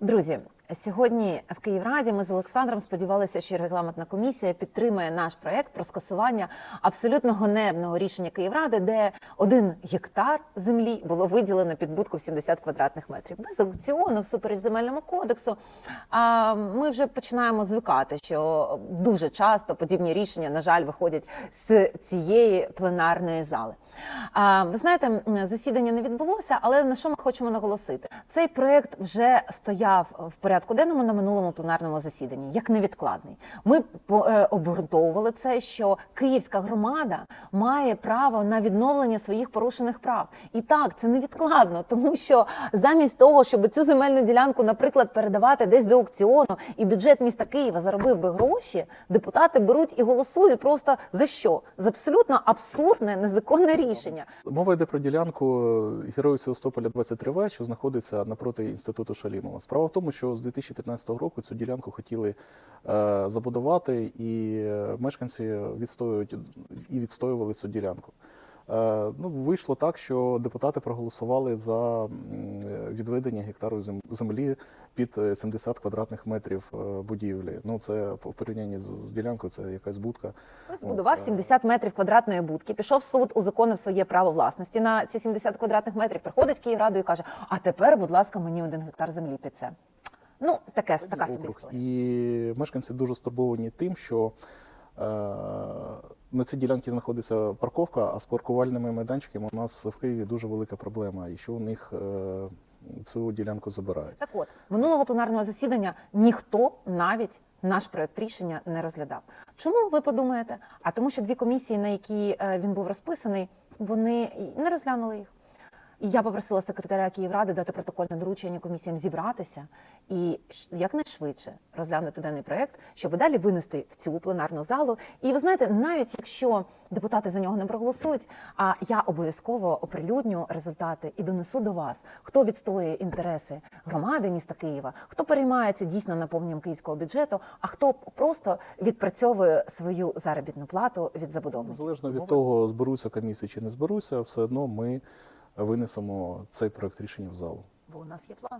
Друзі, сьогодні в Київраді ми з Олександром сподівалися, що регламентна комісія підтримає наш проект про скасування абсолютно гонебного рішення Київради, де один гектар землі було виділено під будку в 70 квадратних метрів без аукціону, всупереч земельному кодексу. А ми вже починаємо звикати, що дуже часто подібні рішення, на жаль, виходять з цієї пленарної зали. А, ви знаєте, засідання не відбулося, але на що ми хочемо наголосити? Цей проект вже стояв в порядку денному на минулому пленарному засіданні, як невідкладний. Ми е, обґрунтовували це, що київська громада має право на відновлення своїх порушених прав. І так, це невідкладно, тому що замість того, щоб цю земельну ділянку, наприклад, передавати десь з аукціону, і бюджет міста Києва заробив би гроші, депутати беруть і голосують просто за що? За абсолютно абсурдне, незаконне рішення. Мова йде про ділянку Героїв Севастополя 23В, що знаходиться напроти інституту Шалімова. Справа в тому, що з 2015 року цю ділянку хотіли е, забудувати, і мешканці відстоюють і відстоювали цю ділянку. Е, ну, вийшло так, що депутати проголосували за е, відведення гектару зем- землі під е, 70 квадратних метрів будівлі. Ну, це по порівнянні з, ділянкою, це якась будка. Збудував От, е, 70 метрів квадратної будки, пішов в суд, узаконив своє право власності на ці 70 квадратних метрів. Приходить в Київраду і каже: А тепер, будь ласка, мені один гектар землі під це. Ну, таке така собі історія. І мешканці дуже стурбовані тим, що е, на цій ділянці знаходиться парковка, а з паркувальними майданчиками у нас в Києві дуже велика проблема, і що у них е, цю ділянку забирають. Так от минулого пленарного засідання ніхто навіть наш проект рішення не розглядав. Чому ви подумаєте? А тому, що дві комісії, на які е, він був розписаний, вони не розглянули їх. І я попросила секретаря Київради дати протокольне доручення комісіям зібратися і якнайшвидше розглянути даний проект, щоб далі винести в цю пленарну залу. І ви знаєте, навіть якщо депутати за нього не проголосують, а я обов'язково оприлюдню результати і донесу до вас, хто відстоює інтереси громади міста Києва, хто переймається дійсно наповненням київського бюджету, а хто просто відпрацьовує свою заробітну плату від забудовників. Незалежно від того, зберуться комісії чи не зберуться, все одно ми винесемо цей проект рішення в залу. Бо у нас є план.